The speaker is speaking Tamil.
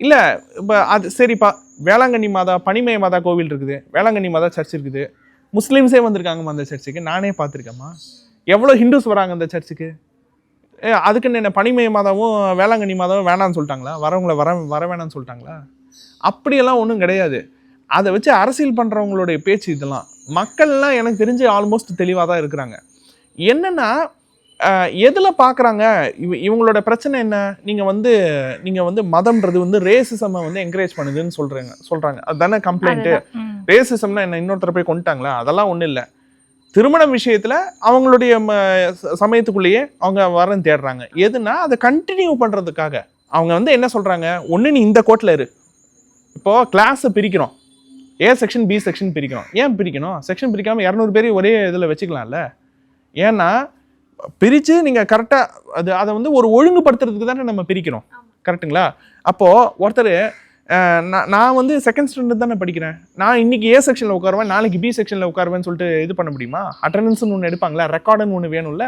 இல்லை இப்போ அது சரிப்பா வேளாங்கண்ணி மாதா பனிமய மாதா கோவில் இருக்குது வேளாங்கண்ணி மாதா சர்ச் இருக்குது. முஸ்லீம்ஸே வந்திருக்காங்கம்மா அந்த சர்ச்சுக்கு. நானே பார்த்துருக்கேம்மா. எவ்வளோ ஹிந்துஸ் வராங்க அந்த சர்ச்சுக்கு? ஏ அதுக்குன்னு என்ன பனிமய மாதாவும் வேளாங்கண்ணி மாதாவும் வேணாம்னு சொல்லிட்டாங்களா? வரவங்கள வர வர வேணாம்னு சொல்லிட்டாங்களா? அப்படியெல்லாம் ஒன்றும் கிடையாது. அதை வச்சு அரசியல் பண்ணுறவங்களுடைய பேச்சு இதெல்லாம். மக்கள்லாம் எனக்கு தெரிஞ்சு ஆல்மோஸ்ட் தெளிவாக தான் இருக்கிறாங்க. என்னென்னா எதுல பார்க்குறாங்க இவ இவங்களோட பிரச்சனை என்ன? நீங்கள் வந்து நீங்கள் வந்து மதம்ன்றது வந்து ரேசிசமை வந்து என்கரேஜ் பண்ணுதுன்னு சொல்கிறாங்க சொல்கிறாங்க அதுதானே கம்ப்ளைண்ட்டு. ரேசிசம்னா என்ன? இன்னொருத்தர போய் கொண்டுட்டாங்களா அதெல்லாம் ஒன்றும் இல்லை. திருமணம் விஷயத்தில் அவங்களுடைய சமயத்துக்குள்ளேயே அவங்க வரன்னு தேடுறாங்க. எதுனா அதை கண்டினியூ பண்ணுறதுக்காக அவங்க வந்து என்ன சொல்கிறாங்க ஒன்று நீ இந்த கோட்டில் இரு. இப்போது கிளாஸை பிரிக்கிறோம். ஏ செக்ஷன் பி செக்ஷன் பிரிக்கிறோம். ஏன் பிரிக்கணும்? செக்ஷன் பிரிக்காமல் இரநூறு பேரையும் ஒரே இதில் வச்சுக்கலாம்ல. ஏன்னா பிரித்து நீங்கள் கரெக்டாக அது அதை வந்து ஒரு ஒழுங்குபடுத்துறதுக்கு தானே நம்ம பிரிக்கிறோம். கரெக்ட்டுங்களா அப்போது ஒருத்தர் நான் நான் வந்து செகண்ட் ஸ்டாண்டர்ட் தானே படிக்கிறேன். நான் இன்னைக்கு ஏ செக்ஷனில் உட்காருவேன் நாளைக்கு பி செக்ஷனில் உட்காருவேன்னு சொல்லிட்டு இது பண்ண முடியுமா? அட்டண்டன்ஸ்னு ஒன்று எடுப்பாங்களா? ரெக்கார்டுன்னு ஒன்று வேணும்ல?